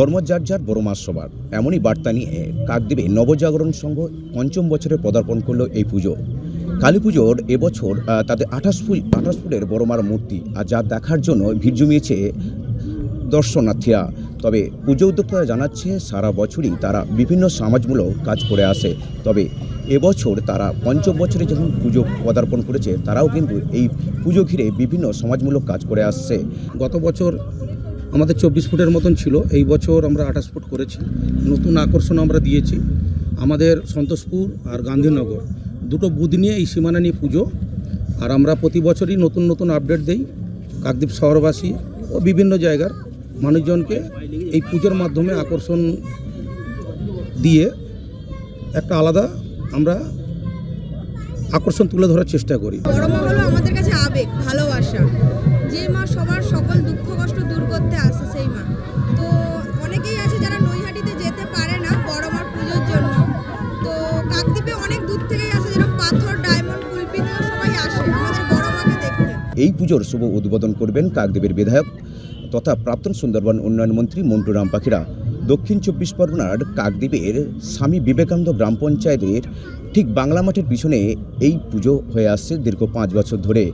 ধর্ম যার যার বড় মাস সবার এমনই বার্তা নিয়ে কাকদ্বীপে নবজাগরণ সংঘ পঞ্চম বছরে পদার্পণ করল এই পুজো। কালী পুজোর এবছর তাদের আঠাশ ফুল, আঠাশ ফুলের বড় মার মূর্তি, আর যা দেখার জন্য ভিড় জমিয়েছে দর্শনার্থীরা। তবে পুজো উদ্যোক্তারা জানাচ্ছে, সারা বছরই তারা বিভিন্ন সমাজমূলক কাজ করে আসে। তবে এবছর তারা পঞ্চম বছরে যখন পুজো পদার্পণ করেছে, তারাও কিন্তু এই পুজো ঘিরে বিভিন্ন সমাজমূলক কাজ করে আসছে। গত বছর আমাদের চব্বিশ ফুটের মতন ছিল। এই বছর আমরা আঠাশ ফুট করেছি। নতুন আকর্ষণ আমরা দিয়েছি। আমাদের সন্তোষপুর আর গান্ধীনগর দুটো বুধ নিয়ে এই সীমানা নিয়ে পুজো। আর আমরা প্রতি বছরই নতুন নতুন আপডেট দেই। কাকদ্বীপ শহরবাসী ও বিভিন্ন জায়গার মানুষজনকে এই পুজোর মাধ্যমে আকর্ষণ দিয়ে একটা আলাদা আমরা আকর্ষণ তুলে ধরার চেষ্টা করি। আমাদের কাছে আবেগ, ভালোবাসা। যে মা সবার সকল দুঃখ, কষ্ট এই পুজোর শুভ উদ্বোধন করবেন কাকদেবের বিধায়ক তথা প্রাক্তন সুন্দরবন উন্নয়ন মন্ত্রী মন্টু রাম পাখিরা দক্ষিণ চব্বিশ পরগনার কাকদ্বীপের স্বামী বিবেকানন্দ গ্রাম পঞ্চায়েতের ঠিক বাংলা মাঠের পিছনে এই পুজো হয়ে আসছে দীর্ঘ পাঁচ বছর ধরে।